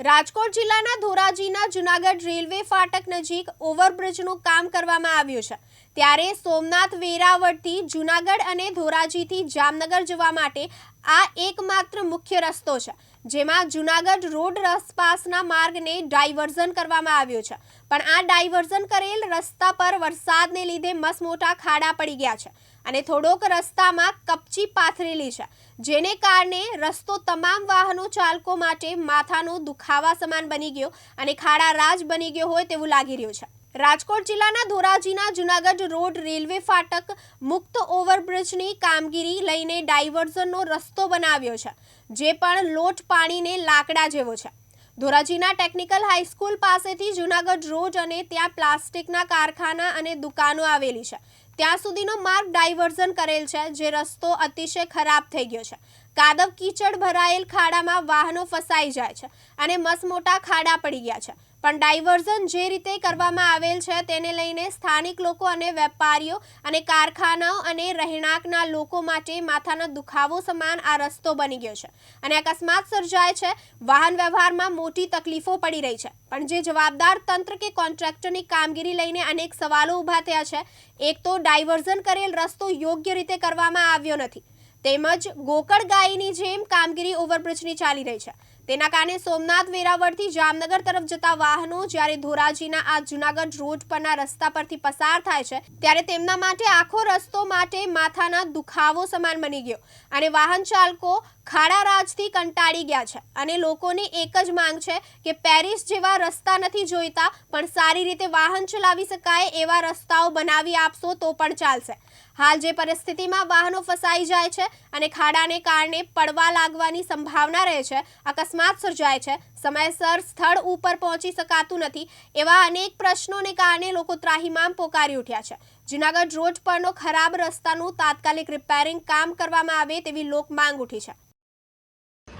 રાજકોટ જિલ્લાના ધોરાજીના જુનાગઢ રેલવે ફાટક નજીક ઓવરબ્રિજનું કામ કરવામાં આવ્યું છે. ત્યારે સોમનાથ વેરાવળથી જુનાગઢ અને ધોરાજીથી જામનગર જવા માટે આ એકમાત્ર મુખ્ય રસ્તો છે, જેમાં જુનાગઢ રોડ આસપાસના માર્ગને ડાયવર્ઝન કરવામાં આવ્યું છે. પણ આ ડાયવર્ઝન કરેલ રસ્તા પર વરસાદને લીધે મસમોટા ખાડા પડી ગયા છે. અને થોડોક રસ્તામાં કપચી પાથરેલી છે, જેને કારણે રસ્તો તમામ વાહનો ચાલકો માટે માથાનો દુખાવા સમાન બની ગયો અને ખાડા રાજ બની ગયો હોય તેવું લાગી રહ્યું છે. રાજકોટ જિલ્લાના ધોરાજીના જુનાગઢ રોડ રેલવે ફાટક મુક્ત ઓવરબ્રિજની કામગીરી લઈને ડાયવર્ઝનનો રસ્તો બનાવ્યો છે, જે પણ લોટ પાણીને લાકડા જેવો છે. ધોરાજીના ટેકનિકલ હાઈસ્કૂલ પાસેથી જુનાગઢ રોડ અને ત્યાં પ્લાસ્ટિકના કારખાના અને દુકાનો આવેલી છે ત્યાં સુધીનો માર્ગ ડાયવર્ઝન કરેલ છે, જે રસ્તો અતિશય ખરાબ થઈ ગયો છે. કાદવ કીચડ ભરાયેલ ખાડામાં વાહનો ફસાઈ જાય છે અને મસમોટા ખાડા પડી ગયા છે. પણ ડાયવર્ઝન જે રીતે કરવામાં આવેલ છે તેને લઈને સ્થાનિક લોકો અને વેપારીઓ અને કારખાનાઓ અને રહેણાંકના લોકો માટે માથાનો દુખાવો સમાન આ રસ્તો બની ગયો છે. અને અકસ્માત સર્જાય છે, વાહન વ્યવહારમાં મોટી તકલીફો પડી રહી છે. પણ જે જવાબદાર તંત્ર કે કોન્ટ્રાક્ટરની કામગીરી લઈને અનેક સવાલો ઊભા થયા છે, એક તો ડાયવર્ઝન કરેલ રસ્તો યોગ્ય રીતે કરવામાં આવ્યો નથી. તેમજ ગોકળ ગાયની જેમ કામગીરી ઓવરબ્રિજની ચાલી રહી છે. તેના કારણે સોમનાથ વેરાવળથી જામનગર તરફ જતા વાહનો જ્યારે ધોરાજીના આ જુનાગઢ રોડ પરના રસ્તા પરથી પસાર થાય છે, ત્યારે તેમના માટે આખો રસ્તો માટે માથાના દુખાવો સમાન બની ગયો અને વાહન ચાલકો ખાડા રાજથી કંટાળી ગયા છે. અને લોકોની એક જ માંગ છે કે પેરિસ જેવા રસ્તા નથી જોઈતા, પણ સારી રીતે વાહન ચલાવી શકાય એવા રસ્તાઓ બનાવી આપશો તો પણ ચાલશે. હાલ જે પરિસ્થિતિમાં વાહનો ફસાઈ જાય છે અને ખાડાને કારણે પડવા લાગવાની સંભાવના રહે છે, અકસ્માત સર્જાય છે, સમયસર સ્થળ ઉપર પહોંચી શકાતું નથી, એવા અનેક પ્રશ્નોને કારણે લોકો ત્રાહિમામ પોકારી ઉઠ્યા છે. જુનાગઢ રોડ પરનો ખરાબ રસ્તાનું તાત્કાલિક રિપેરિંગ કામ કરવામાં આવે તેવી લોક માંગ ઉઠી છે.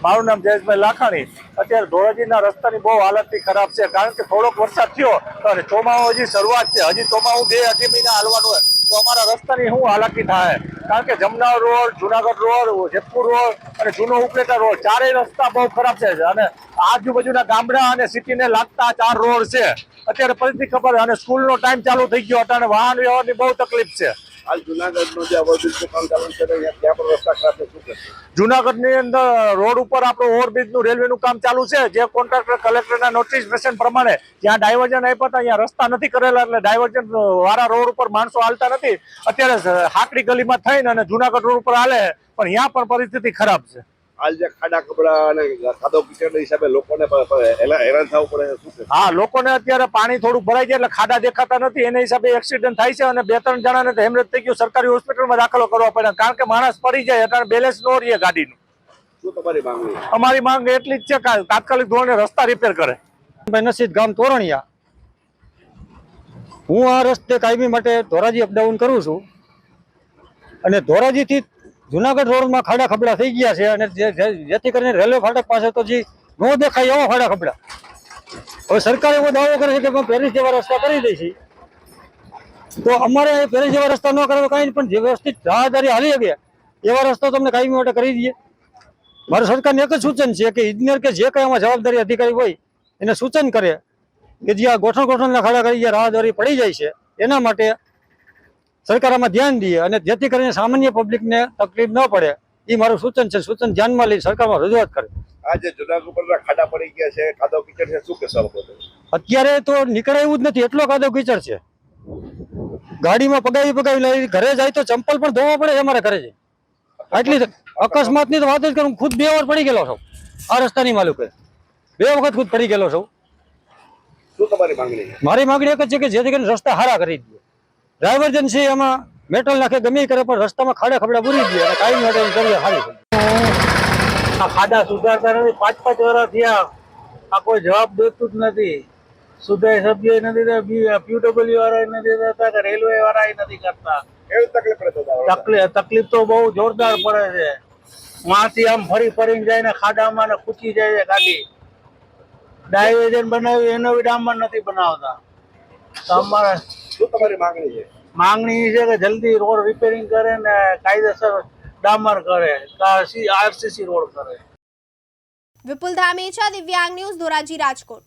મારું નામ જયેશભાઈ લાખાણી. અત્યારે ધોરાજીના રસ્તાની બહુ હાલત ખરાબ છે. કારણ કે થોડોક વરસાદ થયો અને ચોમાહો હજી શરૂઆત છે. હજી ચોમાહું બે અઢી મહિના હાલવાનું હોય, તો અમારા રસ્તાની શું હાલાકી થાય? કારણ કે જમનાવ road, Junagadh road, Jetpur road અને જૂનો ઉપલેટા રોડ, ચારેય રસ્તા બહુ ખરાબ છે. અને આજુબાજુના ગામડા અને સિટીને લાગતા ચાર રોડ છે. અત્યારે પરિસ્થિતિ ખબર, અને સ્કૂલનો ટાઈમ ચાલુ થઈ ગયો અને વાહન વ્યવહારની બહુ તકલીફ છે. નું ત્યાં ત્યાં જુનાગઢની અંદર રોડ ઉપર આપણું ઓરબ્રિજનું રેલવે નું કામ ચાલુ છે, જે કોન્ટ્રાક્ટર, કલેક્ટરના નોટિફિકેશન પ્રમાણે જ્યાં ડાયવર્જન આપ્યા હતા અહીંયા રસ્તા નથી કરેલા, એટલે ડાયવર્જન વાળા રોડ ઉપર માણસો હાલતા નથી. અત્યારે હાકડી ગલીમાં થઈને અને જુનાગઢ રોડ ઉપર હાલે પણ ત્યાં પણ પરિસ્થિતિ ખરાબ છે. હાલ જે ખાડા કપડા અને ખાધો કિચડ હિસાબે લોકોને હેરાન થવું પડે શું હા લોકોને અત્યારે પાણી થોડું ભરાઈ જાય એટલે ખાડા દેખાતા નથી. એના હિસાબે એક્સિડન્ટ થાય છે અને બે ત્રણ જણાને તો હેમરેજ થઈ ગયું. સરકારી હોસ્પિટલમાં દાખલો કરવા પડે. કારણ કે માણસ પડી જાય એટલે બેલેન્સ નો રહીએ ગાડીનું. શું તમારી માંગણી છે? અમારી માંગ એટલી જ છે કે તાત્કાલિક ધોરણે રસ્તા રિપેર કરે. નસીદ ગામ તોરણિયા. હું આ રસ્તે કાયમી માટે ધોરાજી અપડાઉન કરું છું. અને ધોરાજીથી જુનાગઢ રોડમાં ખાડા ખબડા થઈ ગયા છે અને જેથી કરીને રેલવે ફાટક પાસે તો જે ન દેખાય એવા ખાડા ખબડા. હવે સરકાર એવો દાવો કરે છે કે પેરિસ જેવા રસ્તા કરી દઈશી. તો અમારે પેરિસ જેવા રસ્તા ન કરે તો કાંઈ પણ જે વ્યવસ્થિત રાહદારી હાલી ગયા એવા રસ્તા તમને કાયમી માટે કરી દઈએ. મારું સરકારને એક જ સૂચન છે કે ઇજનેર કે જે કંઈ આમાં જવાબદારી અધિકારી હોય, એને સૂચન કરે કે જે આ ગોઠણ ગોઠણના ખાડા કરી જે રાહદારી પડી જાય છે, એના માટે સરકાર આમાં ધ્યાન દે અને જેથી કરીને સામાન્ય પબ્લિકને તકલીફ ન પડે એ મારું સૂચન છે. સૂચન ધ્યાનમાં લઈ સરકારમાં રજૂઆત કરે. આજે જુનાગઢ ખાડા પડી ગયા છે. ખાધો કીચડ છે. શું કહેશો અત્યારે તો નીકળે એવું જ નથી. એટલો ખાધો કીચડ છે. ગાડીમાં પગાવી પગાવી લઈ ઘરે જાય તો ચંપલ પણ ધોવા પડે છે અમારે ઘરે છે આટલી અકસ્માતની તો વાત જ કરું. ખુદ બે વાર પડી ગયેલો છું આ રસ્તાની માલુકે. બે વખત ખુદ પડી ગયેલો છું. શું તમારી માંગણી મારી માંગણી એક જ છે કે જેથી કરીને રસ્તા હારા કરી દે ડ્રાઈવર્જન છે એમાં મેટલ નાખે ગમે કરે પણ રસ્તામાં ખાડા ખબડા પૂરી ગયા અને કાયમ માટે કરીએ સારી આ ખાડા સુધારતા નથી. પાંચ પાંચ વર્ષ થયા. આ કોઈ જવાબ દેતું જ નથી. સુધાય સભ્ય નથી દેતા પીડબ્લ્યુ વાળા નથી દેતા કે રેલવે વાળા નથી કરતા. એવી તકલીફ? તકલીફ તો બહુ જોરદાર પડે છે. માંથી આમ ફરી ફરીને જાય ને ખાડામાં ને ખૂચી જાય છે ગાડી. ડાયવર્ઝન બનાવ્યું એનો બી ડામર નથી બનાવતા. તો અમારે શું તમારી માંગણી છે? માંગણી છે કે જલ્દી રોડ રિપેરિંગ કરે ને કાયદેસર ડામર કરે આરસીસી રોડ કરે. વિપુલ ધામેચા દિવ્યાંગ ન્યૂઝ ધોરાજી રાજકોટ.